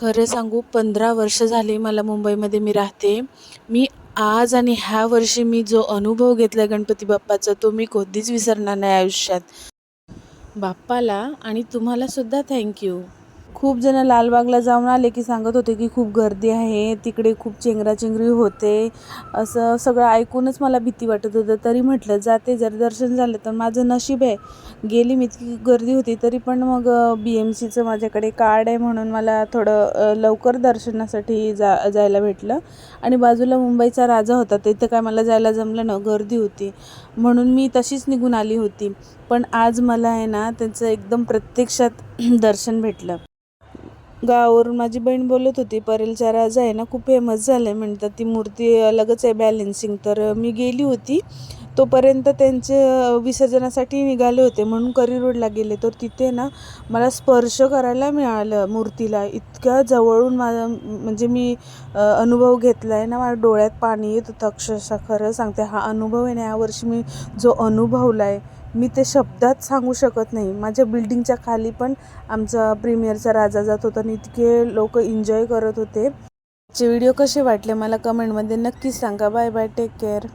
खरं सांगू पंधरा वर्ष झाले मला मुंबईमध्ये मी राहते. मी आज आणि ह्या वर्षी मी जो अनुभव घेतला आहे गणपती बाप्पाचा तो मी कधीच विसरणार नाही आयुष्यात. बाप्पाला आणि तुम्हालासुद्धा थँक्यू खूप जण लालबागला जाऊन आले की सांगत होते की खूप गर्दी आहे तिकडे खूप चेंगराचेंगरी होते. असं सगळं ऐकूनच मला भीती वाटत होतं. तरी म्हटलं जाते जर दर्शन झालं तर माझं नशीब आहे. गेली मी इतकी गर्दी होती तरी पण मग बी एम सीचं माझ्याकडे कार्ड आहे म्हणून मला थोडं लवकर दर्शनासाठी जा जायला भेटलं. आणि बाजूला मुंबईचा राजा होता तिथं काय मला जायला जमलं ना गर्दी होती. म्हणून मी तशीच निघून आली होती. पण आज मला आहे ना त्यांचं एकदम प्रत्यक्षात दर्शन भेटलं. गावावरून माझी बहीण बोलत होती परेलचा राजा आहे ना खूप फेमस झालं आहे म्हणतात ती मूर्ती अलगच आहे बॅलेन्सिंग तर मी गेली होती. तोपर्यंत त्यांचे विसर्जनासाठी निघाले होते म्हणून करी रोडला गेले. तर तिथे ना मला स्पर्श करायला मिळालं मूर्तीला. इतक्या जवळून माझा म्हणजे मी अनुभव घेतला आहे ना माझ्या डोळ्यात पाणी येत होतं. अक्षरशः खरं सांगते हा अनुभव आहे ना यावर्षी मी जो अनुभवला आहे मी ते शब्दात सांगू शकत नाही. माझ्या बिल्डिंगच्या खाली पण आमचा प्रीमियरचा राजा जात होता आणि इतके लोक एन्जॉय करत होते. चे व्हिडिओ कसे वाटले मला कमेंटमध्ये नक्कीच सांगा. Bye bye take care